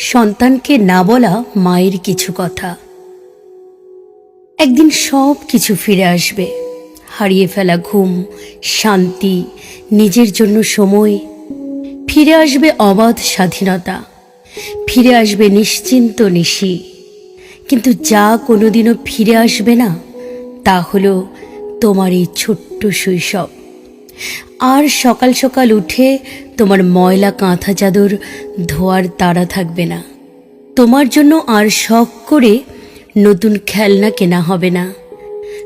সন্তানকে না বলা মায়ের কিছু কথা। একদিন সব কিছু ফিরে আসবে। হারিয়ে ফেলা ঘুম, শান্তি, নিজের জন্য সময়। ফিরে আসবে অবাধ স্বাধীনতা। ফিরে আসবে নিশ্চিন্ত নিশি। কিন্তু যা কোনোদিনও ফিরে আসবে না, তা হলো তোমার এই ছোট্ট শৈশব। আর সকাল সকাল উঠে তোমার ময়লা কাঁথা চাদর ধোয়ার তাড়া থাকবে না। তোমার জন্য আর শখ করে নতুন খেলনা কেনা হবে না।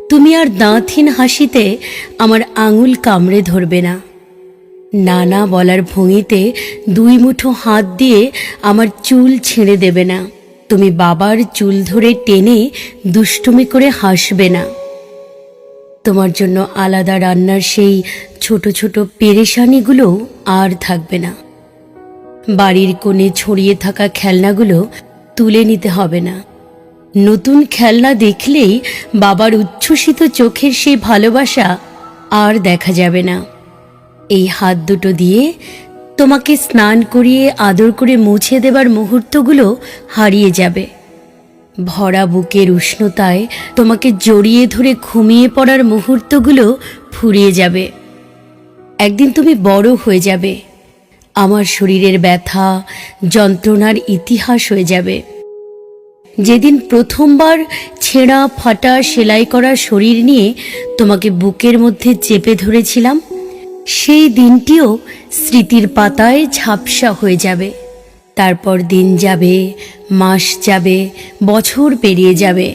তুমি আর দাঁতহীন হাসিতে আমার আঙুল কামড়ে ধরবে না। না না বলার ভঙ্গিতে দুই মুঠো হাত দিয়ে আমার চুল ছেড়ে দেবে না। তুমি বাবার চুল ধরে টেনে দুষ্টুমি করে হাসবে না। তোমার জন্য আলাদা রান্নার সেই ছোট ছোট পেরেশানিগুলো আর থাকবে না। বাড়ির কোণে ছড়িয়ে থাকা খেলনাগুলো তুলে নিতে হবে না। নতুন খেলনা দেখলেই বাবার উচ্ছ্বসিত চোখের সেই ভালোবাসা আর দেখা যাবে না। এই হাত দুটো দিয়ে তোমাকে স্নান করিয়ে আদর করে মুছে দেবার মুহূর্তগুলো হারিয়ে যাবে। ভরা বুকের উষ্ণতায় তোমাকে জড়িয়ে ধরে ঘুমিয়ে পড়ার মুহূর্তগুলো ফুরিয়ে যাবে। একদিন তুমি বড় হয়ে যাবে। আমার শরীরের ব্যথা, যন্ত্রণার ইতিহাস হয়ে যাবে। যেদিন প্রথমবার ছেঁড়া, ফাটা সেলাই করা শরীর নিয়ে তোমাকে বুকের মধ্যে চেপে ধরেছিলাম, সেই দিনটিও স্মৃতির পাতায় ঝাপসা হয়ে যাবে। তারপর দিন যাবে, মাস যাবে, বছর পেরিয়ে যাবে।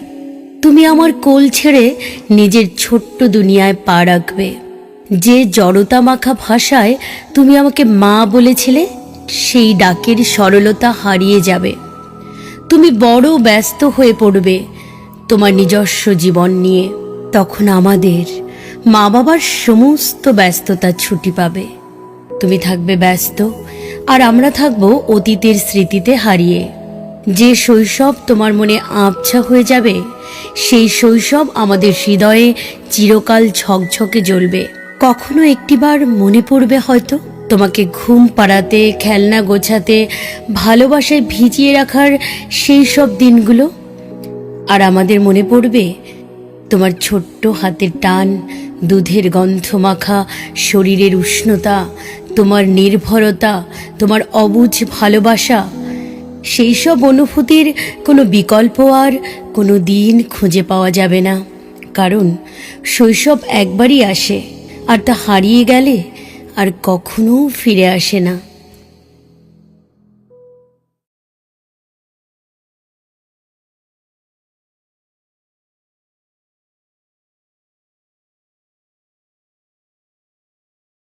তুমি আমার কোল ছেড়ে নিজের ছোট্ট দুনিয়ায় পা রাখবে। যে জড়তা মাখা ভাষায় তুমি আমাকে মা বলেছিলে, সেই ডাকের সরলতা হারিয়ে যাবে। তুমি বড় ব্যস্ত হয়ে পড়বে তোমার নিজস্ব জীবন নিয়ে। তখন আমাদের মা বাবার সমস্ত ব্যস্ততা ছুটি পাবে। তুমি থাকবে ব্যস্ত আর আমরা থাকব অতীতের স্মৃতিতে হারিয়ে। যে শৈশব তোমার মনে আবছা হয়ে যাবে, সেই শৈশব আমাদের হৃদয়ে চিরকাল ঝকঝকে জ্বলবে। কখনো একটিবার মনে পড়বে হয়তো, তোমাকে ঘুম পাড়াতে, খেলনা গোছাতে, ভালোবাসায় ভিজিয়ে রাখার সেই সব দিনগুলো। আর আমাদের মনে পড়বে তোমার ছোট্ট হাতের টান, দুধের গন্ধ মাখা, শরীরের উষ্ণতা, তোমার নির্ভরতা, তোমার অবুঝ ভালোবাসা সেই সব অনুভূতির কোনো বিকল্প আর কোনো দিন খুঁজে পাওয়া যাবে না। কারণ শৈশব একবারই আসে, আর তা হারিয়ে গেলে আর কখনো ফিরে আসে না।